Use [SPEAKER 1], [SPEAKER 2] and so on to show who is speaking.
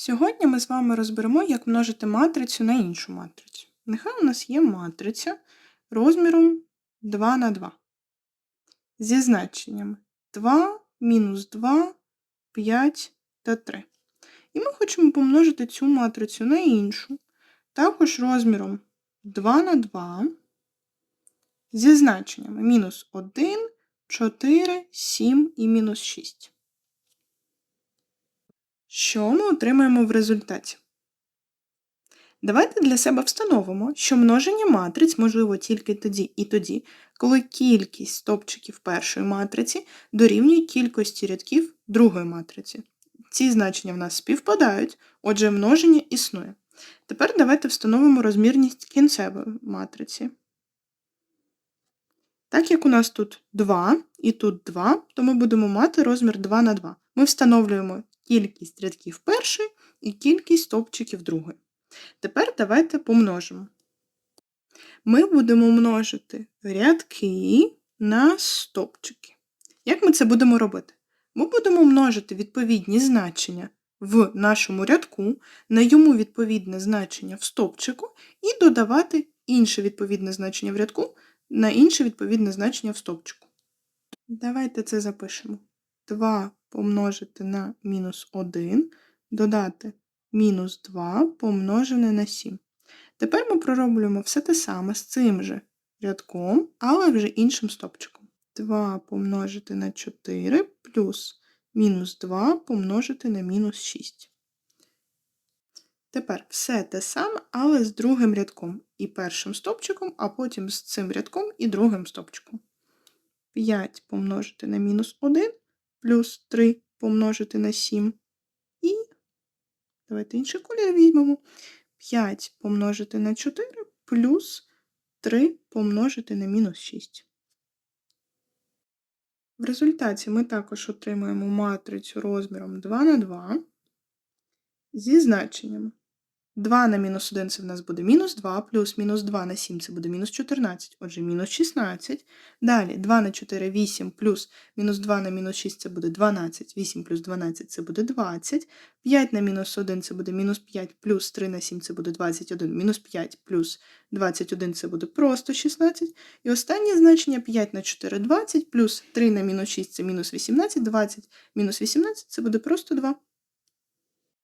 [SPEAKER 1] Сьогодні ми з вами розберемо, як множити матрицю на іншу матрицю. Нехай у нас є матриця розміром 2 на 2 зі значеннями 2, мінус 2, 5 та 3. І ми хочемо помножити цю матрицю на іншу, також розміром 2 на 2 зі значеннями мінус 1, 4, 7 і мінус 6. Що ми отримаємо в результаті? Давайте для себе встановимо, що множення матриць можливо тільки тоді і тоді, коли кількість стопчиків першої матриці дорівнює кількості рядків другої матриці. Ці значення в нас співпадають, отже, множення існує. Тепер давайте встановимо розмірність кінцевої матриці. Так як у нас тут 2 і тут 2, то ми будемо мати розмір 2 на 2. Ми встановлюємо кількість рядків першої і кількість стовпчиків другої. Тепер давайте помножимо. Ми будемо множити рядки на стовпчики. Як ми це будемо робити? Ми будемо множити відповідні значення в нашому рядку, на йому відповідне значення в стовпчику, і додавати інше відповідне значення в рядку на інше відповідне значення в стовпчику. Давайте це запишемо. 2 помножити на мінус 1, додати мінус 2 помножене на 7. Тепер ми пророблюємо все те саме з цим же рядком, але вже іншим стопчиком. 2 помножити на 4 плюс мінус 2 помножити на мінус 6. Тепер все те саме, але з другим рядком і першим стопчиком, а потім з цим рядком і другим стопчиком. 5 помножити на мінус 1 плюс 3 помножити на 7. І давайте інший колір візьмемо. 5 помножити на 4 плюс 3 помножити на мінус 6. В результаті ми також отримаємо матрицю розміром 2 на 2 зі значеннями 2 на мінус 1 це в нас буде мінус 2, плюс мінус 2 на 7 це буде мінус 14, отже, мінус 16. Далі 2 на 4 8, плюс мінус 2 на мінус 6 це буде 12, 8 плюс 12 це буде 20, 5 на мінус 1 це буде мінус 5, плюс 3 на 7 це буде 21, мінус 5 плюс 21 це буде просто 16. І останнє значення 5 на 4 20, плюс 3 на мінус 6 це мінус 18, 20 мінус 18 це буде просто 2.